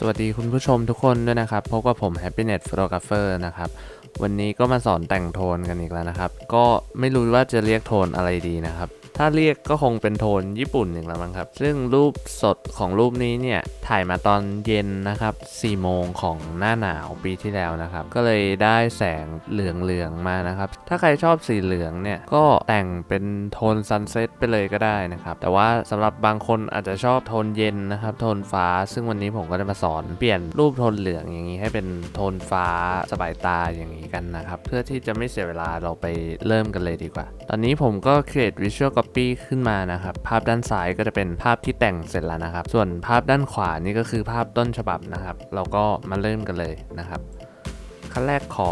สวัสดีคุณผู้ชมทุกคนด้วยนะครับ พบกับผม Happiness Photographer นะครับ วันนี้ก็มาสอนแต่งโทนกันอีกแล้วนะครับ ก็ไม่รู้ว่าจะเรียกโทนอะไรดีนะครับ ถ้าเรียกก็คงเป็นโทนญี่ปุ่นหนึ่งแล้วมั้งครับ ซึ่งรูปสดของรูปนี้เนี่ยถ่ายมาตอนเย็นนะครับ4โมงของหน้าหนาวปีที่แล้วนะครับ ก็เลยได้แสงเหลืองๆมานะครับ ถ้าใครชอบสีเหลืองเนี่ยก็แต่งเป็นโทนซันเซ็ตไปเลยก็ได้นะครับ แต่ว่าสำหรับบางคนอาจจะชอบโทนเย็นนะครับ โทนฟ้า ซึ่งวันนี้ผมก็จะมาสอนเปลี่ยนรูปโทนเหลืองอย่างนี้ให้เป็นโทนฟ้าสบายตาอย่างนี้กันนะครับ เพื่อที่จะไม่เสียเวลาเราไปเริ่มกันเลยดีกว่า ตอนนี้ผมก็ create visual copy ขึ้นมานะครับ ภาพด้านซ้ายก็จะเป็นภาพที่แต่งเสร็จแล้วนะครับ ส่วนภาพด้านขวานี่ก็คือภาพต้นฉบับนะครับ เราก็มาเริ่มกันเลยนะครับขั้นแรกขอ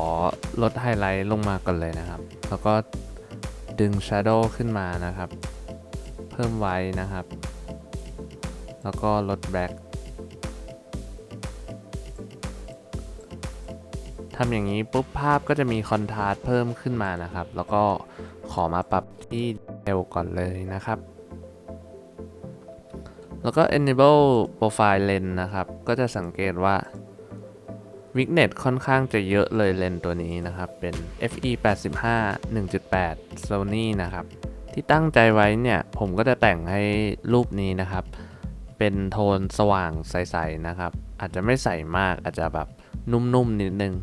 ลดไฮไลท์ลงมาก่อนเลยนะครับ แล้วก็ดึง Shadow ขึ้นมานะครับ เพิ่มไว้นะครับ แล้วก็ลด Black ทำอย่างนี้ปุ๊บภาพก็จะมีคอนทราสต์เพิ่มขึ้นมานะครับ แล้วก็ขอมาปรับที่ เร็วก่อนเลยนะครับ แล้วก็ enable profile lens นะครับ ก็จะสังเกตว่า Weakness ค่อนข้างจะเยอะเลยเลนส์ตัวนี้นะครับ เป็น FE 85 1.8 Sony นะครับ ที่ตั้งใจไว้เนี่ย ผมก็จะแต่งให้รูปนี้นะครับ เป็นโทนสว่างใส ๆ นะครับ อาจจะไม่ใสมาก อาจจะแบบนุ่ม ๆ นิดนึง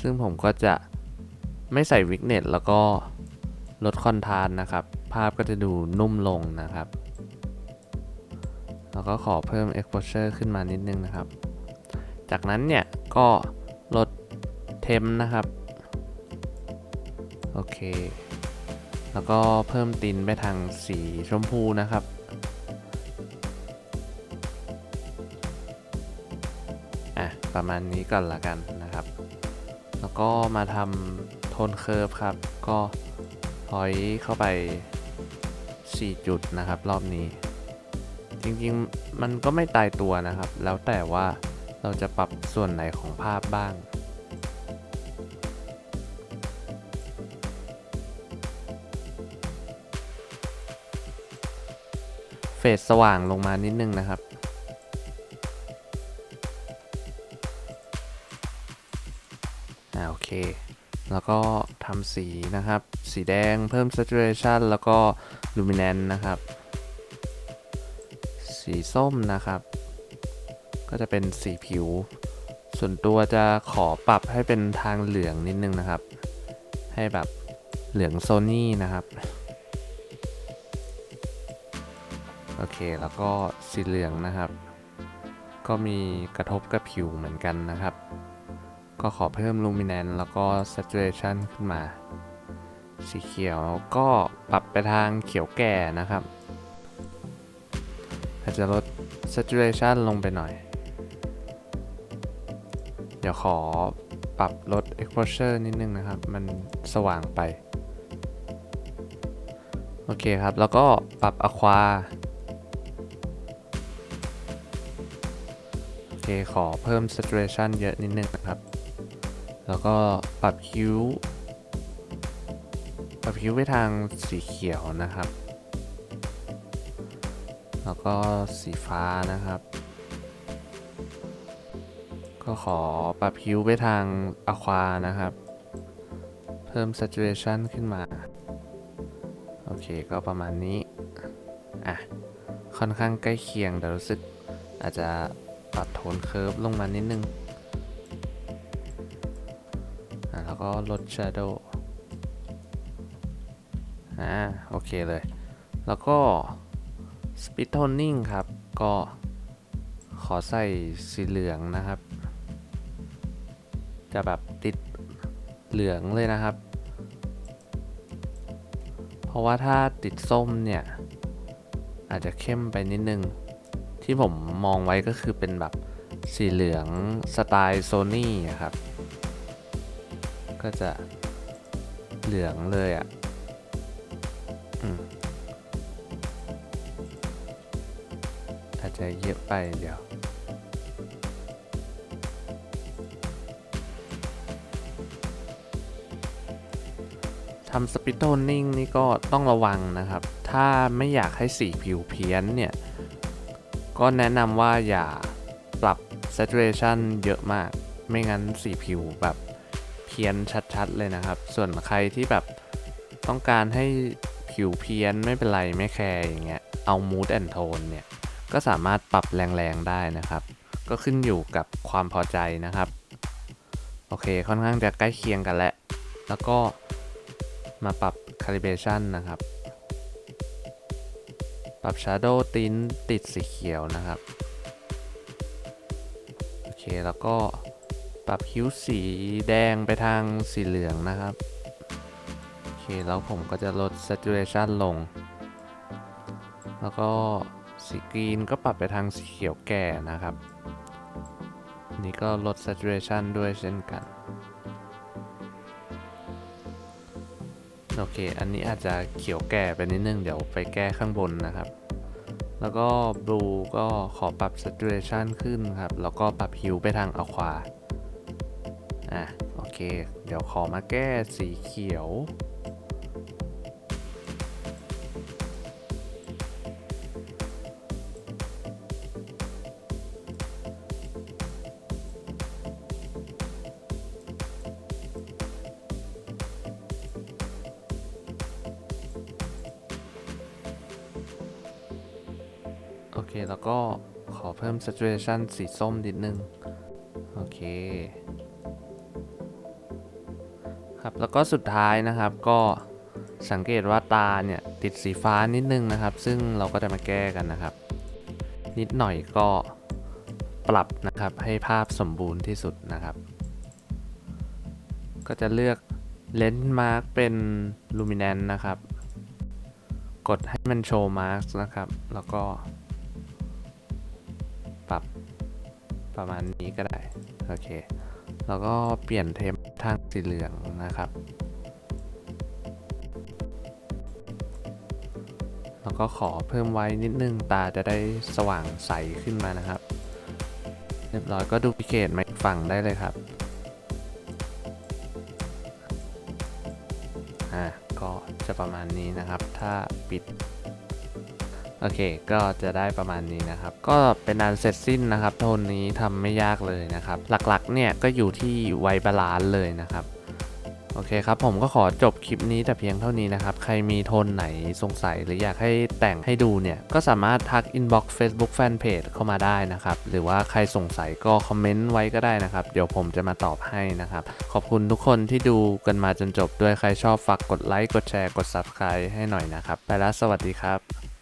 ซึ่งผมก็จะไม่ใส่วิกเน็ตแล้วก็ ลดคอนทาสต์นะครับ ภาพก็จะดูนุ่มลงนะครับ แล้วก็ขอเพิ่ม exposure ขึ้นมานิดนึงนะครับ จากนั้นเนี่ยก็ลดเทมนะครับ โอเค แล้วก็เพิ่มตินไปทางสีชมพูนะครับอะประมาณนี้ก่อนละกันนะครับ แล้วก็มาทำโทนเคอร์ฟครับ ก็ พอยเข้าไป 4 จุดนะครับ รอบนี้ จริงๆมันก็ไม่ตายตัวนะครับ แล้วแต่ว่าเราจะปรับส่วนไหนของภาพบ้าง เฟสสว่างลงมานิดนึงนะครับอ่าโอเค แล้วก็ทำสีนะครับ สีแดงเพิ่ม saturation แล้วก็ luminance นะครับ สีส้มนะครับ ก็จะเป็นสีผิว ส่วนตัวจะขอปรับให้เป็นทางเหลืองนิดนึงนะครับ ให้แบบเหลืองโซนี่นะครับ โอเค แล้วก็สีเหลืองนะครับ ก็มีกระทบกับผิวเหมือนกันนะครับ ก็ขอเพิ่ม luminance แล้วก็ saturation ขึ้นมา สีเขียวก็ปรับไปทางเขียวแก่นะครับ อาจจะลด saturation ลงไปหน่อย เดี๋ยวขอปรับลด exposure นิดนึงนะครับ มันสว่างไป โอเคครับ แล้วก็ปรับ aqua โอเคขอเพิ่ม saturation เยอะนิดนึงนะครับ แล้วก็ปรับคิ้ว ปรับคิ้วไปทางสีเขียวนะครับ แล้วก็สีฟ้านะครับ ก็ขอปรับคิ้วไปทางอะควานะครับ เพิ่ม saturation ขึ้นมา โอเคก็ประมาณนี้ อะ ค่อนข้างใกล้เคียงแต่รู้สึกอาจจะปรับโทนเคิร์ฟลงมานิดนึง แล้วก็ลด shadow อ่าโอเคเลย แล้วก็ speed toning ครับ ก็ขอใส่สีเหลืองนะครับ จะแบบติดเหลืองเลยนะครับ เพราะว่าถ้าติดส้มเนี่ย อาจจะเข้มไปนิดนึง ที่ผมมองไว้ก็คือเป็นแบบสีเหลืองสไตล์โซนี่ครับ ก็จะเหลืองเลยอะ่ะอาจจะเยอะไปเดี๋ยว ทำสปิตโตนิ่งนี่ก็ต้องระวังนะครับ ถ้าไม่อยากให้สีผิวเพี้ยนเนี่ย ก็แนะนำว่าอย่าปรับ saturation เยอะมาก ไม่งั้นสีผิวแบบ พี้ยนชัด ๆ เลยนะครับ ส่วนใครที่แบบต้องการให้ผิวเพี้ยนไม่เป็นไรไม่แคร์อย่างเงี้ยเอา mood and tone เนี่ย ก็สามารถปรับแรงๆได้นะครับ ก็ขึ้นอยู่กับความพอใจนะครับ โอเคค่อนข้างจะใกล้เคียงกันแล้วแล้วก็มาปรับ calibration นะครับ ปรับ shadow tint ติดสีเขียวนะครับ โอเคแล้วก็ ปรับคิ้วสีแดงไปทางสีเหลืองนะครับ โอเค แล้วผมก็จะลด saturation ลง แล้วก็สีกรีนก็ปรับไปทางสีเขียวแก่นะครับนนี้ก็ลด saturation ด้วยเช่นกัน โอเค อันนี้อาจจะเขียวแก่ไปนิดนึง เดี๋ยวไปแก้ข้างบนนะครับ แล้วก็ blue ก็ขอปรับ saturation ขึ้นครับ แล้วก็ปรับ hue ไปทาง aqua อะโอเค เดี๋ยวขอมาแก้สีเขียว โอเค แล้วก็ขอเพิ่ม saturation สีส้มนิดนึง โอเค ครับแล้วก็สุดท้ายนะครับก็สังเกตว่าตาเนี่ยติดสีฟ้านิดนึงนะครับ ซึ่งเราก็จะมาแก้กันนะครับ นิดหน่อยก็ปรับนะครับให้ภาพสมบูรณ์ที่สุดนะครับ ก็จะเลือกเลนส์มาร์กเป็นลูมิ n น n นะครับ กดให้มันโชว์มาร์กนะครับ แล้วก็ ปรับประมาณนี้ก็ได้ โอเค แล้วก็เปลี่ยนเทมทางสีเหลืองนะครับ แล้วก็ขอเพิ่มไว้นิดนึงตาจะได้สว่างใสขึ้นมานะครับ เรียบร้อยก็ดูพิเคทไหมฝั่งได้เลยครับ อ่าก็จะประมาณนี้นะครับ ถ้าปิด โอเค ก็จะได้ประมาณนี้นะครับ ก็เป็นอันเสร็จสิ้นนะครับ โทนนี้ทำไม่ยากเลยนะครับ หลักๆเนี่ยก็อยู่ที่ไวบาลานซ์เลยนะครับโอเคครับ ผมก็ขอจบคลิปนี้แต่เพียงเท่านี้นะครับ ใครมีโทนไหนสงสัยหรืออยากให้แต่งให้ดูเนี่ย ก็สามารถทัก inbox Facebook Fanpage เข้ามาได้นะครับ หรือว่าใครสงสัยก็คอมเมนต์ไว้ก็ได้นะครับ เดี๋ยวผมจะมาตอบให้นะครับ ขอบคุณทุกคนที่ดูกันมาจนจบด้วยใครชอบฝากกดไลค์กดแชร์กด Subscribe ให้หน่อยนะครับ ไปแล้วสวัสดีครับ